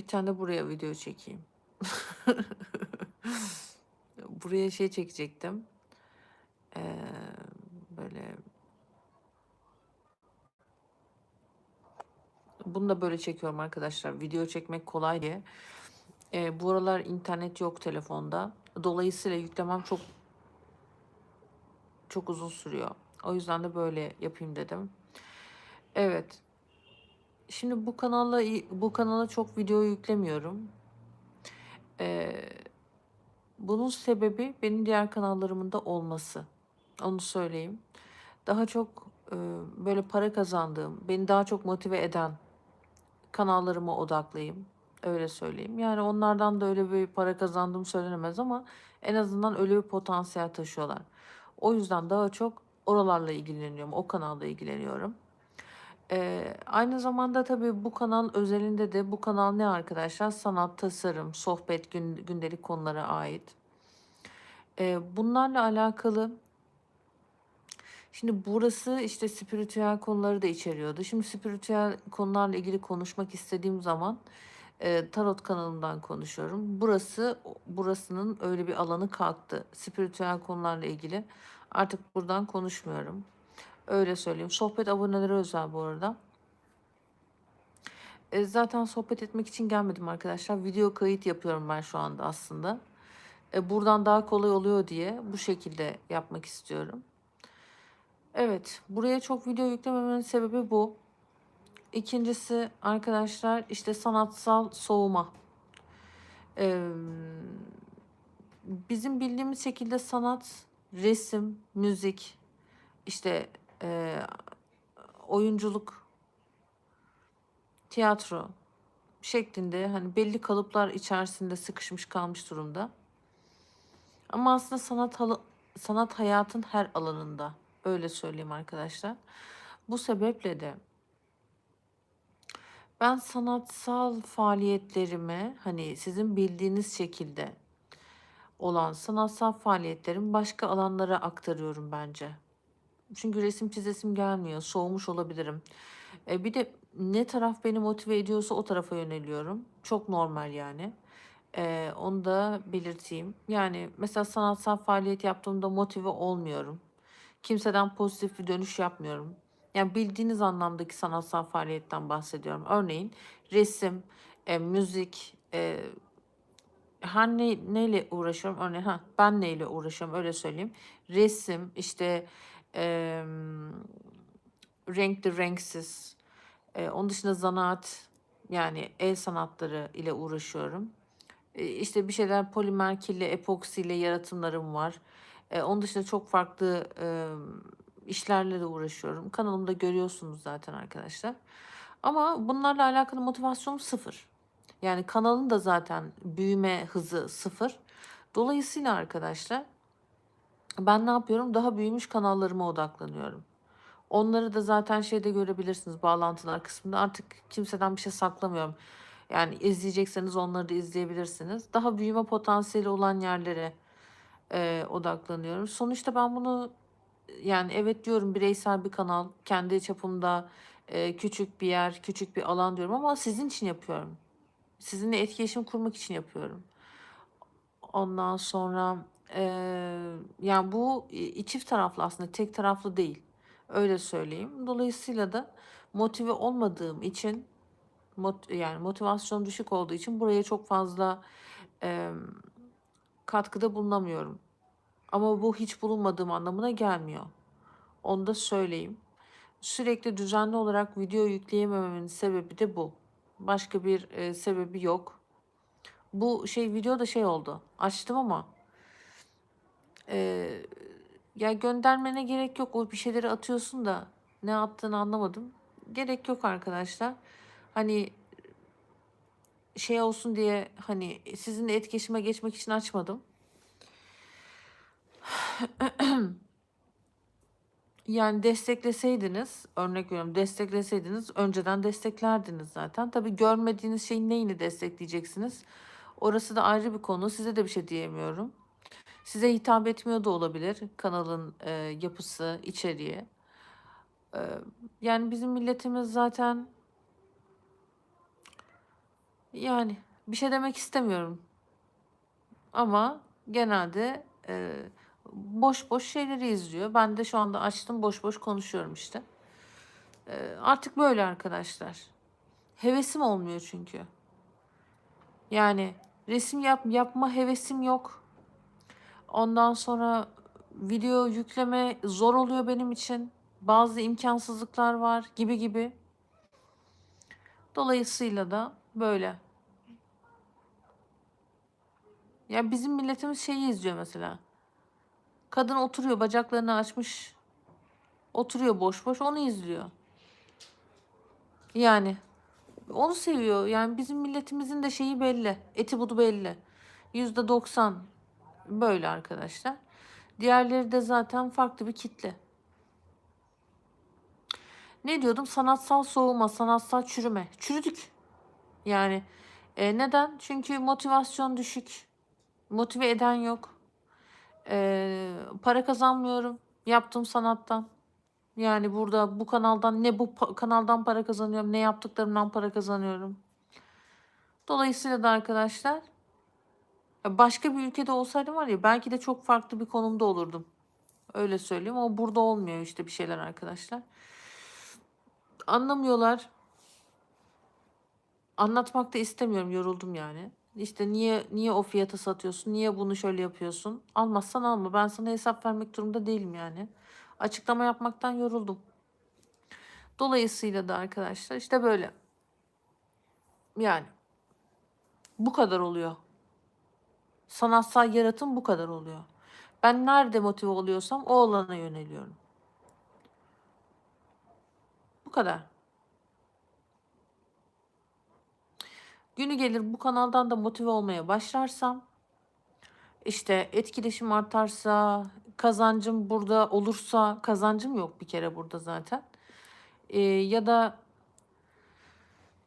bir tane de buraya video çekeyim. Buraya şey çekecektim. Ee, böyle bunu da böyle çekiyorum arkadaşlar. Video çekmek kolay diye. Ee, bu aralar internet yok telefonda. Dolayısıyla yüklemem çok çok uzun sürüyor. O yüzden de böyle yapayım dedim. Evet. Şimdi bu kanalla bu kanala çok video yüklemiyorum. Ee, bunun sebebi benim diğer kanallarımın da olması. Onu söyleyeyim. Daha çok e, böyle para kazandığım, beni daha çok motive eden kanallarıma odaklıyım. Öyle söyleyeyim. Yani onlardan da öyle bir para kazandığım söylenemez ama en azından öyle bir potansiyel taşıyorlar. O yüzden daha çok oralarla ilgileniyorum. O kanalda ilgileniyorum. Ee, aynı zamanda tabii bu kanal özelinde de bu kanal ne arkadaşlar? Sanat, tasarım, sohbet, gün, gündelik konulara ait. Ee, bunlarla alakalı Şimdi burası işte spiritüel konuları da içeriyordu. Şimdi spiritüel konularla ilgili konuşmak istediğim zaman e, tarot kanalından konuşuyorum. Burası burasının öyle bir alanı kalktı. Spiritüel konularla ilgili artık buradan konuşmuyorum. Öyle söyleyeyim. Sohbet aboneleri özel bu arada. E, zaten sohbet etmek için gelmedim arkadaşlar. Video kayıt yapıyorum ben şu anda aslında. E, buradan daha kolay oluyor diye bu şekilde yapmak istiyorum. Evet, buraya çok video yüklememenin sebebi bu. İkincisi arkadaşlar işte sanatsal soğuma. Ee, bizim bildiğimiz şekilde sanat, resim, müzik, işte e, oyunculuk, tiyatro şeklinde hani belli kalıplar içerisinde sıkışmış kalmış durumda. Ama aslında sanat sanat hayatın her alanında öyle söyleyeyim arkadaşlar. Bu sebeple de ben sanatsal faaliyetlerimi hani sizin bildiğiniz şekilde olan sanatsal faaliyetlerimi başka alanlara aktarıyorum bence. Çünkü resim çizesim gelmiyor. Soğumuş olabilirim. E, bir de ne taraf beni motive ediyorsa o tarafa yöneliyorum. Çok normal yani. E, onu da belirteyim. Yani mesela sanatsal faaliyet yaptığımda motive olmuyorum. Kimseden pozitif bir dönüş yapmıyorum. Yani bildiğiniz anlamdaki sanatsal faaliyetten bahsediyorum. Örneğin resim, e, müzik, e, her ne, neyle uğraşıyorum? Örneğin ha, ben neyle uğraşıyorum öyle söyleyeyim. Resim, işte e, renkli, renksiz. E, onun dışında zanaat, yani el sanatları ile uğraşıyorum. E, işte bir şeyler polimer, kirli, epoksiyle yaratımlarım var. E, onun dışında çok farklı e, işlerle de uğraşıyorum. Kanalımda görüyorsunuz zaten arkadaşlar. Ama bunlarla alakalı motivasyonum sıfır. Yani kanalın da zaten büyüme hızı sıfır. Dolayısıyla arkadaşlar ben ne yapıyorum? Daha büyümüş kanallarıma odaklanıyorum. Onları da zaten şeyde görebilirsiniz bağlantılar kısmında. Artık kimseden bir şey saklamıyorum. Yani izleyecekseniz onları da izleyebilirsiniz. Daha büyüme potansiyeli olan yerlere e, odaklanıyorum. Sonuçta ben bunu yani evet diyorum bireysel bir kanal, kendi çapımda e, küçük bir yer, küçük bir alan diyorum ama sizin için yapıyorum. Sizinle etkileşim kurmak için yapıyorum. Ondan sonra yani bu çift taraflı aslında tek taraflı değil. Öyle söyleyeyim. Dolayısıyla da motive olmadığım için yani motivasyon düşük olduğu için buraya çok fazla e, katkıda bulunamıyorum. Ama bu hiç bulunmadığım anlamına gelmiyor. Onu da söyleyeyim. Sürekli düzenli olarak video yükleyemememin sebebi de bu. Başka bir e, sebebi yok. Bu şey video da şey oldu. Açtım ama e, ya göndermene gerek yok. O bir şeyleri atıyorsun da ne attığını anlamadım. Gerek yok arkadaşlar. Hani şey olsun diye hani sizinle etkileşime geçmek için açmadım. Yani destekleseydiniz, örnek veriyorum destekleseydiniz önceden desteklerdiniz zaten. Tabii görmediğiniz şeyin neyini destekleyeceksiniz? Orası da ayrı bir konu. Size de bir şey diyemiyorum. Size hitap etmiyor da olabilir kanalın e, yapısı, içeriği. E, yani bizim milletimiz zaten Yani bir şey demek istemiyorum. Ama genelde e, boş boş şeyleri izliyor. Ben de şu anda açtım boş boş konuşuyorum işte. E, artık böyle arkadaşlar. Hevesim olmuyor çünkü. Yani resim yap, yapma hevesim yok. Ondan sonra video yükleme zor oluyor benim için. Bazı imkansızlıklar var gibi gibi. Dolayısıyla da böyle. Ya bizim milletimiz şeyi izliyor mesela. Kadın oturuyor bacaklarını açmış. Oturuyor boş boş onu izliyor. Yani onu seviyor. Yani bizim milletimizin de şeyi belli. Eti budu belli. Yüzde doksan böyle arkadaşlar. Diğerleri de zaten farklı bir kitle. Ne diyordum? Sanatsal soğuma, sanatsal çürüme. Çürüdük. Yani e, neden? Çünkü motivasyon düşük. Motive eden yok. E, para kazanmıyorum yaptığım sanattan. Yani burada bu kanaldan ne bu pa- kanaldan para kazanıyorum ne yaptıklarımdan para kazanıyorum. Dolayısıyla da arkadaşlar başka bir ülkede olsaydım var ya belki de çok farklı bir konumda olurdum. Öyle söyleyeyim ama burada olmuyor işte bir şeyler arkadaşlar. Anlamıyorlar. Anlatmak da istemiyorum yoruldum yani. İşte niye niye o fiyata satıyorsun? Niye bunu şöyle yapıyorsun? Almazsan alma. Ben sana hesap vermek durumunda değilim yani. Açıklama yapmaktan yoruldum. Dolayısıyla da arkadaşlar işte böyle. Yani bu kadar oluyor. Sanatsal yaratım bu kadar oluyor. Ben nerede motive oluyorsam o alana yöneliyorum. Bu kadar. Günü gelir bu kanaldan da motive olmaya başlarsam işte etkileşim artarsa, kazancım burada olursa, kazancım yok bir kere burada zaten. Ee, ya da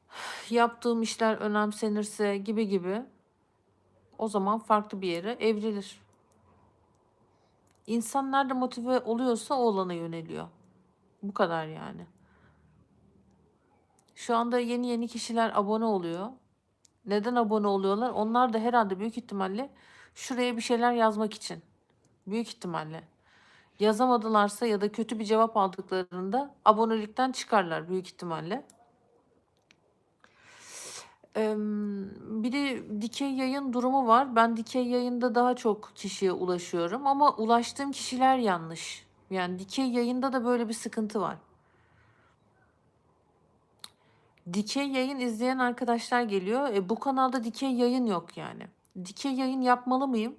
yaptığım işler önemsenirse gibi gibi o zaman farklı bir yere evrilir. İnsan nerede motive oluyorsa o alana yöneliyor. Bu kadar yani. Şu anda yeni yeni kişiler abone oluyor. Neden abone oluyorlar? Onlar da herhalde büyük ihtimalle şuraya bir şeyler yazmak için. Büyük ihtimalle. Yazamadılarsa ya da kötü bir cevap aldıklarında abonelikten çıkarlar büyük ihtimalle. Em, Bir de dikey yayın durumu var. Ben dikey yayında daha çok kişiye ulaşıyorum ama ulaştığım kişiler yanlış. Yani dikey yayında da böyle bir sıkıntı var. Dikey yayın izleyen arkadaşlar geliyor. E, bu kanalda dikey yayın yok yani. Dikey yayın yapmalı mıyım?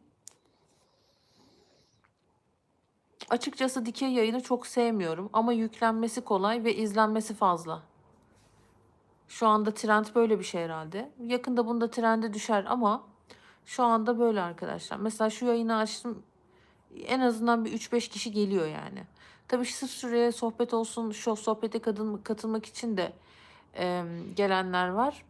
Açıkçası dikey yayını çok sevmiyorum ama yüklenmesi kolay ve izlenmesi fazla. Şu anda trend böyle bir şey herhalde. Yakında bunda trende düşer ama şu anda böyle arkadaşlar. Mesela şu yayını açtım. En azından bir 3-5 kişi geliyor yani. Tabii sırf şuraya sohbet olsun, şu sohbete kadın, katılmak için de e, gelenler var.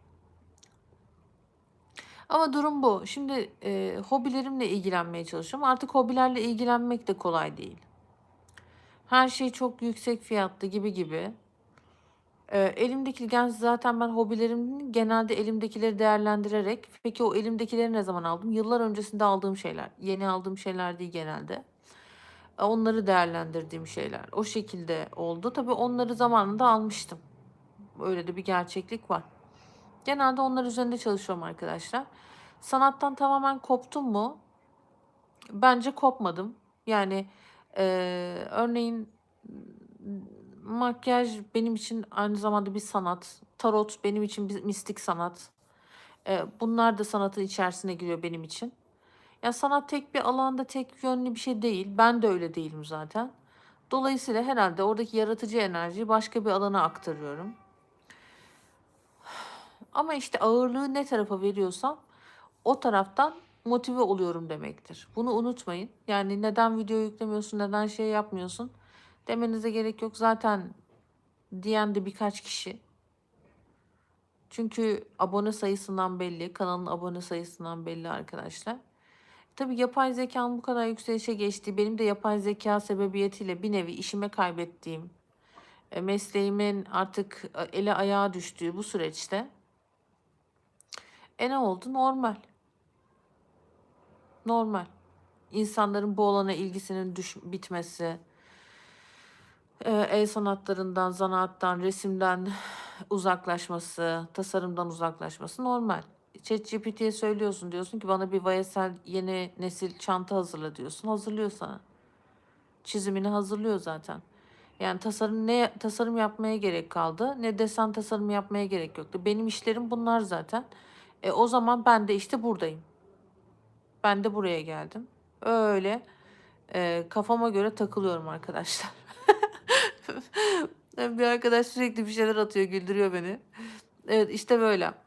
Ama durum bu. Şimdi e, hobilerimle ilgilenmeye çalışıyorum. Artık hobilerle ilgilenmek de kolay değil. Her şey çok yüksek fiyatlı gibi gibi. E, elimdeki gen zaten ben hobilerim genelde elimdekileri değerlendirerek peki o elimdekileri ne zaman aldım? Yıllar öncesinde aldığım şeyler. Yeni aldığım şeyler değil genelde. E, onları değerlendirdiğim şeyler. O şekilde oldu. Tabii onları zamanında almıştım. Öyle de bir gerçeklik var. Genelde onlar üzerinde çalışıyorum arkadaşlar. Sanattan tamamen koptum mu? Bence kopmadım. Yani e, örneğin makyaj benim için aynı zamanda bir sanat. Tarot benim için bir mistik sanat. E, bunlar da sanatın içerisine giriyor benim için. Ya sanat tek bir alanda tek yönlü bir şey değil. Ben de öyle değilim zaten. Dolayısıyla herhalde oradaki yaratıcı enerjiyi başka bir alana aktarıyorum. Ama işte ağırlığı ne tarafa veriyorsam o taraftan motive oluyorum demektir. Bunu unutmayın. Yani neden video yüklemiyorsun, neden şey yapmıyorsun demenize gerek yok. Zaten diyen de birkaç kişi. Çünkü abone sayısından belli, kanalın abone sayısından belli arkadaşlar. Tabii yapay zekanın bu kadar yükselişe geçtiği, benim de yapay zeka sebebiyetiyle bir nevi işime kaybettiğim, e, mesleğimin artık e, ele ayağa düştüğü bu süreçte E, ne oldu? Normal. Normal. İnsanların bu alana ilgisinin düş bitmesi, el sanatlarından, zanaattan, resimden uzaklaşması, tasarımdan uzaklaşması normal. ChatGPT'ye söylüyorsun, diyorsun ki bana bir YSL yeni nesil çanta hazırla diyorsun. Hazırlıyor sana. Çizimini hazırlıyor zaten. Yani tasarım ne tasarım yapmaya gerek kaldı ne desen tasarımı yapmaya gerek yoktu. Benim işlerim bunlar zaten. E, o zaman ben de işte buradayım. Ben de buraya geldim. Öyle eee, kafama göre takılıyorum arkadaşlar. bir arkadaş sürekli bir şeyler atıyor, güldürüyor beni. Evet işte böyle.